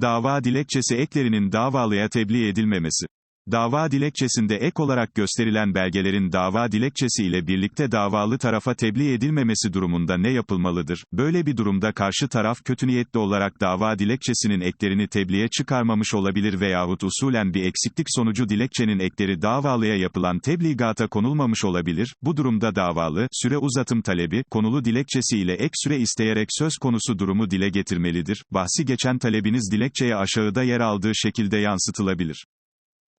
Dava dilekçesi eklerinin davalıya tebliğ edilmemesi. Dava dilekçesinde ek olarak gösterilen belgelerin dava dilekçesi ile birlikte davalı tarafa tebliğ edilmemesi durumunda ne yapılmalıdır? Böyle bir durumda karşı taraf kötü niyetli olarak dava dilekçesinin eklerini tebliğe çıkarmamış olabilir veyahut usulen bir eksiklik sonucu dilekçenin ekleri davalıya yapılan tebligata konulmamış olabilir. Bu durumda davalı, süre uzatım talebi, konulu dilekçesi ile ek süre isteyerek söz konusu durumu dile getirmelidir. Bahsi geçen talebiniz dilekçeye aşağıda yer aldığı şekilde yansıtılabilir.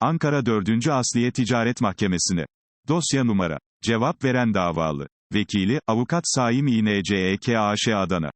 Ankara 4. Asliye Ticaret Mahkemesi'ne. Dosya numara. Cevap veren davalı. Vekili, Avukat Saim İNCEK AŞ Adana.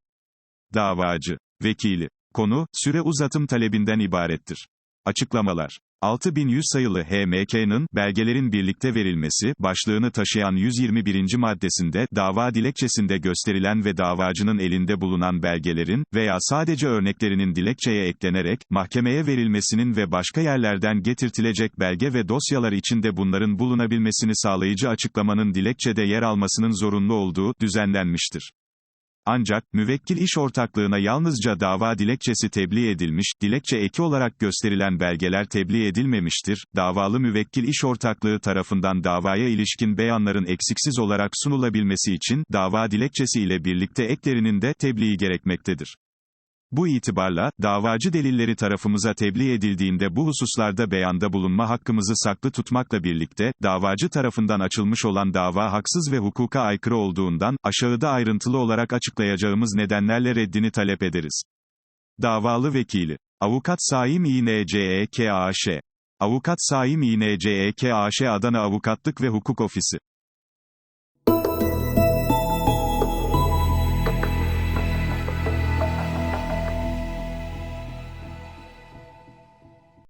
Davacı. Vekili. Konu, süre uzatım talebinden ibarettir. Açıklamalar. 6100 sayılı HMK'nın, belgelerin birlikte verilmesi, başlığını taşıyan 121. maddesinde, dava dilekçesinde gösterilen ve davacının elinde bulunan belgelerin, veya sadece örneklerinin dilekçeye eklenerek, mahkemeye verilmesinin ve başka yerlerden getirtilecek belge ve dosyalar içinde bunların bulunabilmesini sağlayıcı açıklamanın dilekçede yer almasının zorunlu olduğu, düzenlenmiştir. Ancak, müvekkil iş ortaklığına yalnızca dava dilekçesi tebliğ edilmiş, dilekçe eki olarak gösterilen belgeler tebliğ edilmemiştir, davalı müvekkil iş ortaklığı tarafından davaya ilişkin beyanların eksiksiz olarak sunulabilmesi için, dava dilekçesi ile birlikte eklerinin de tebliği gerekmektedir. Bu itibarla, davacı delilleri tarafımıza tebliğ edildiğinde bu hususlarda beyanda bulunma hakkımızı saklı tutmakla birlikte, davacı tarafından açılmış olan dava haksız ve hukuka aykırı olduğundan, aşağıda ayrıntılı olarak açıklayacağımız nedenlerle reddini talep ederiz. Davalı Vekili. Avukat Saim İNCEK AŞ. Avukat Saim İNCEK AŞ Adana Avukatlık ve Hukuk Ofisi.